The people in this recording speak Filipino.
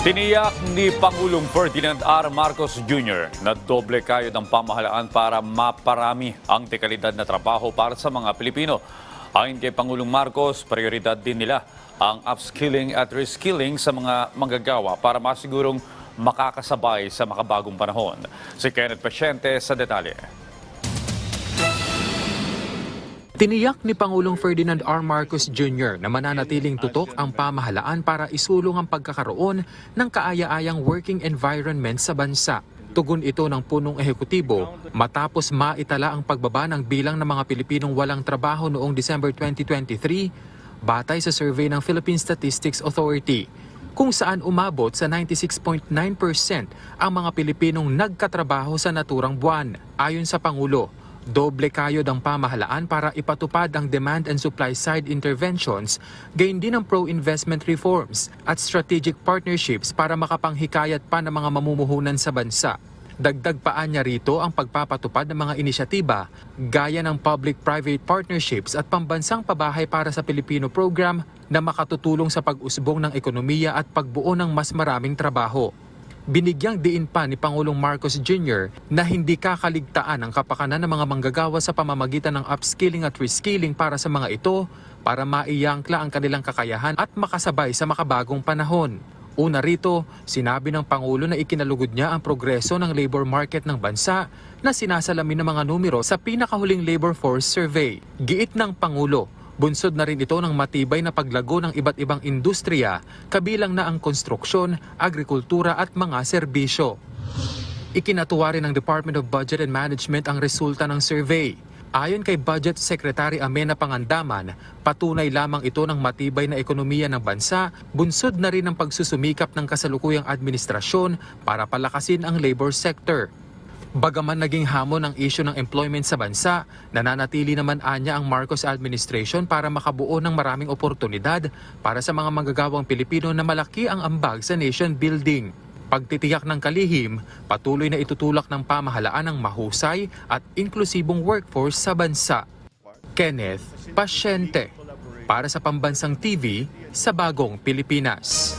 Tiniyak ni Pangulong Ferdinand R. Marcos Jr. na doble kayod ang pamahalaan para maparami ang dekalidad na trabaho para sa mga Pilipino. Ayon kay Pangulong Marcos, prioridad din nila ang upskilling at reskilling sa mga manggagawa para masigurong makakasabay sa makabagong panahon. Si Kenneth Pasyente sa detalye. Tiniyak ni Pangulong Ferdinand R. Marcos Jr. na mananatiling tutok ang pamahalaan para isulong ang pagkakaroon ng kaaya-ayang working environment sa bansa. Tugon ito ng punong ehekutibo matapos maitala ang pagbaba ng bilang ng mga Pilipinong walang trabaho noong December 2023 batay sa survey ng Philippine Statistics Authority kung saan umabot sa 96.9% ang mga Pilipinong nagkatrabaho sa naturang buwan. Ayon sa Pangulo, Doble kayod ang pamahalaan para ipatupad ang demand and supply side interventions, gain din ang pro-investment reforms at strategic partnerships para makapanghikayat pa ng mga mamumuhunan sa bansa. Dagdag paan niya rito ang pagpapatupad ng mga inisyatiba gaya ng public-private partnerships at pambansang pabahay para sa Pilipino program na makatutulong sa pag-usbong ng ekonomiya at pagbuo ng mas maraming trabaho. Binigyang diin pa ni Pangulong Marcos Jr. na hindi kakaligtaan ang kapakanan ng mga manggagawa sa pamamagitan ng upskilling at reskilling para sa mga ito para maiyangkla ang kanilang kakayahan at makasabay sa makabagong panahon. Una rito, sinabi ng Pangulo na ikinalugod niya ang progreso ng labor market ng bansa na sinasalamin ng mga numero sa pinakahuling labor force survey. Giit ng Pangulo, Bunsod na rin ito ng matibay na paglago ng iba't ibang industriya, kabilang na ang konstruksyon, agrikultura at mga serbisyo. Ikinatuwa rin ng Department of Budget and Management ang resulta ng survey. Ayon kay Budget Secretary Amena Pangandaman, patunay lamang ito ng matibay na ekonomiya ng bansa, bunsod na rin ang pagsusumikap ng kasalukuyang administrasyon para palakasin ang labor sector. Bagaman naging hamon ang isyu ng employment sa bansa, nananatili naman anya ang Marcos administration para makabuo ng maraming oportunidad para sa mga manggagawang Pilipino na malaki ang ambag sa nation building. Pagtitiyak ng kalihim, patuloy na itutulak ng pamahalaan ng mahusay at inklusibong workforce sa bansa. Kenneth Pasyente para sa Pambansang TV sa Bagong Pilipinas.